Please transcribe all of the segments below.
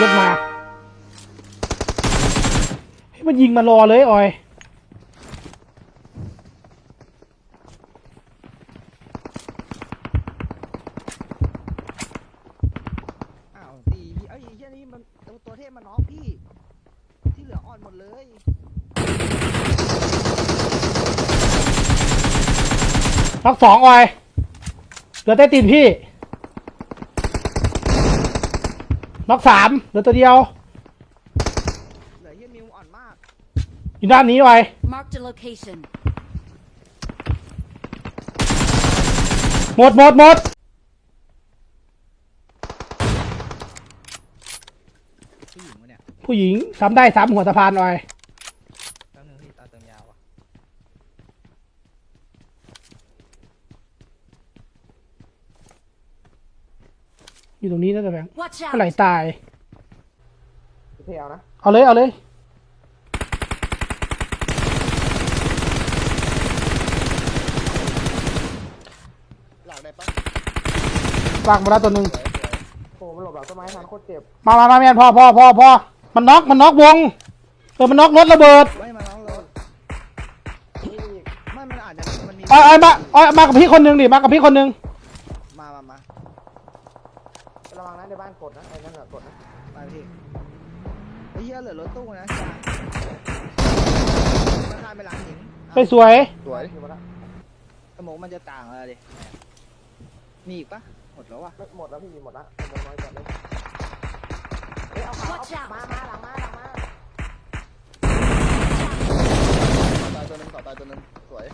รถมาให้ยมันยิงมารอเลยออยอ้าวตีพี่เอ้ยไอ้เหี้ยนี่มันตัวตัวเทพมันน็อกพี่ ที่เหลืออ่อนหมดเลยน็อกสองออยเหลือใต้ตีนพี่ น็อกสามเหลือตัวเดียว เหลือเหี้ยมิวอ่อนมากอยู่ด้านนี้ออย Marked a location. หมดหมดหมดผู้หญิงวะเนี่ย ผู้หญิงซ้ำได้ซ้ำหัวสะพานออย แป๊บนึงพี่ตาเติมยาวอะ อยู่ตรงนี้นะแต่แบงค์ Watch เมื่อไหร่ out! ตายเที่ยวนะ เอาเลย เอาเลย หลังได้ปะวางมาแล้วตัวหนึ่งโอ้มันหลบหลังต้นไม้ทันโคตรเจ็บ มามามาแมนพอพอพอพอมันน็อกมันน็อกวง เออ มันน็อกรถระเบิดไม่มาน้องเราไม่มันอาจจะมันมีออยออยมาออยมากับพี่คนหนึ่งดิ มากับพี่คนหนึ่ง มามามา ระวังนะ ในบ้านกดนะไอ้นั่นน่ะกดนะไปพี่ไอ้เหี้ยเหลือรถตู้นะจ้ามันคานไปหลังหินไปสวย สวยอยู่หมดแล้วสมองมันจะต่างอะไรดิมีอีกปะหมดแล้ววะไม่หมดแล้วพี่หมดแล้วหมดน้อยจัดเลยเฮ้ยเอาขา Watch เอา out มามาหลังมาหลังมา ตายตัวหนึงต่อตายตัวหนึงสวย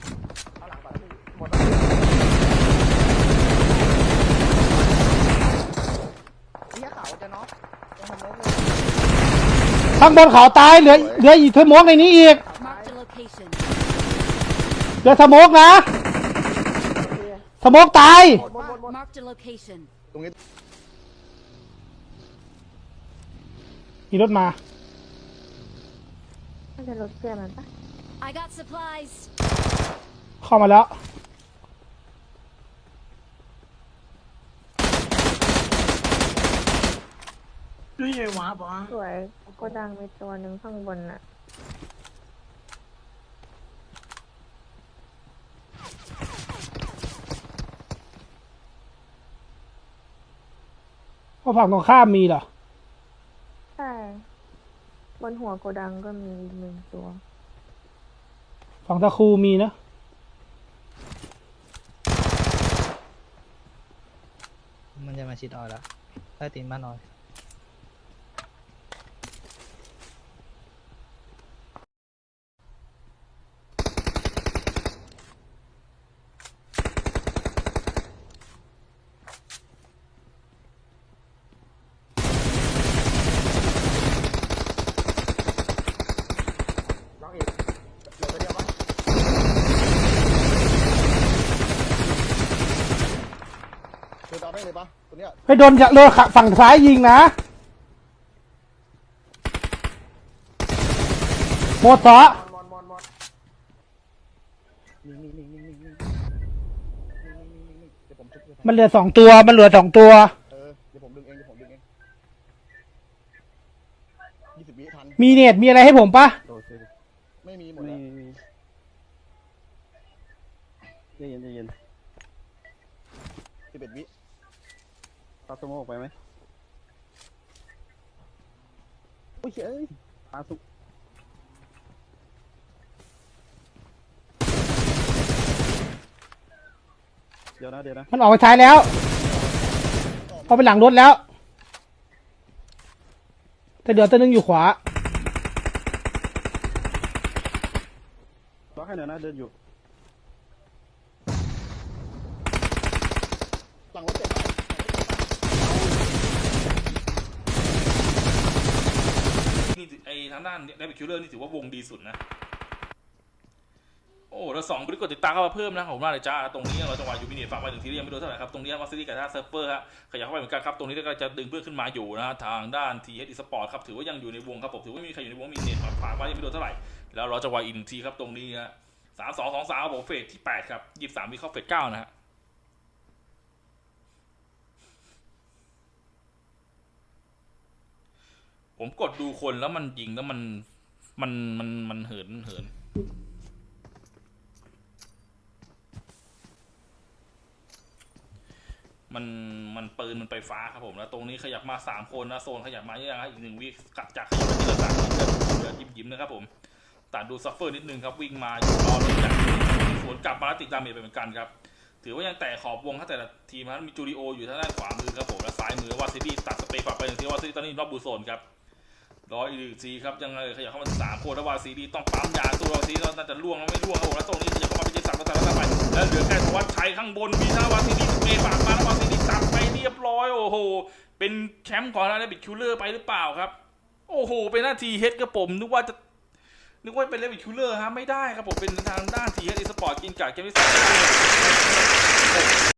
เอาหลังก่อนนะพี่หมดแล้ว ไอ้เหี้ยเขา จะน็อกยังทำน็อกเลยข้างบนเขาตายเหลือเหลืออีกเทอร์โมกในนี้อีก Marked a location. เหลือสโมกนะโอเคสโมกตายหมดหมดหมดหมด Marked a location. ตรงนี้มีรถมาน่าจะรถเพื่อนมันปะ I got supplies. เข้ามาแล้ว สวยโกดังมีตัวหนึ่งข้างบนน่ะ เพราะฝั่งตรงข้ามมีเหรอ ใช่ บนหัวโกดังก็มีหนึ่งตัว ฝั่งตะคูมีนะ มันจะมาชิดออยแล้วใต้ตีนบ้านออย ไปโดนเรือฝั่งซ้ายยิงนะหมดซะมันเหลือสองตัว มันเหลือสองตัวมีเนี่สินมีเน็ตมีอะไรให้ผมปะไม่มีหมดแล้วเย็นเย็นสิบเอ็ดวิ ปาสโมกไปไหมโอ้ยเอ้ยปาสุกเดี๋ยวนะเดี๋ยวนะมันออกไปท้ายแล้วเอาไปหลังรถแล้ว แต่เดี๋ยวตัวนึงอยู่ขวาล็อกให้หน่อยนะเดินอยู่หลังรถเจ็บมาก นี่ไอ้ทาง ด้านไดบิคิวเลอร์นี่ถือว่าวงดีสุดนะ โอ้แล้วสองบริกดติดตามเข้ามาเพิ่มนะผมว่าเลยจ้า ตรงนี้เราจังหวะยูมินียฝากไว้ถึงทีนี้ยังไม่โดนเท่าไหร่ครับ ตรงนี้มาซิตี้กับท่าเซิร์ฟเฟอร์ฮะขยับเข้าไปเหมือนกันครับ ตรงนี้ก็จะดึงเพื่อนขึ้นมาอยู่นะทางด้านทีเอสสปอร์ตครับถือว่ายังอยู่ในวงครับผมถือว่าไม่มีใครอยู่ในวงมีเน็ตฝากไว้ยังไม่โดนเท่าไหร่แล้วเราจะวายอีกหนึ่งทีครับตรงนี้ฮะสามสองสองสามครับผมเฟสที่แปดครับยี่สามวิเข้าเฟสเก้านะฮะ ผมกดดูคนแล้วมันยิงแล้วมันมันมันมันเหินเหินมันมันปืนมันไปฟ้าครับผมแล้วตรงนี้ขยับมาสามคนนะโซนขยับมาเยอะนะอีกหนึ่งวิกลับจากขยับมาที่ละสามคนเดือดยิ้มยิ้มนะครับผมตัดดูซัฟเฟอร์นิดนึงครับ วิ่งมาอยู่รอเลยจากสวนกลับมาลติดดาเมจไปเหมือนกันครับ ถือว่ายังแตะขอบวงครับแต่ละทีมนั้นมีจูริโออยู่ทางด้านขวามือครับผมและซ้ายมือวาซิตี้ตัดสเปรย์ปรับไปหนึ่งที่วาซิตี้ตอนนี้รอบบูโซนครับ ร้อยอีกทีครับยังไงขยับเข้ามาสามคนแล้ววาซิตี้ต้องปั๊มยาตัววาซิตี้น่าจะล่วงแล้วไม่ล่วงครับผมแล้วตรงนี้ขยับเข้ามาเป็นเจสันแล้วแต่ละไปแล้วเหลือแค่ธวัชชัยข้างบนมีทาวาซิตี้สเปย์ปากมาแล้ววาซิตี้ตัดไปเรียบร้อยโอ้โห เป็นแชมป์ก่อนหน้านี้บิดคิวเลอร์ไปหรือเปล่าครับ โอ้โห เป็นหน้าทีเฮดกับผมนึกว่าจะนึกว่าเป็นเลวิคิวเลอร์ฮะไม่ได้ครับผมเป็นทางด้านทีเฮดอีสปอร์ตกินกาเกมที่สาม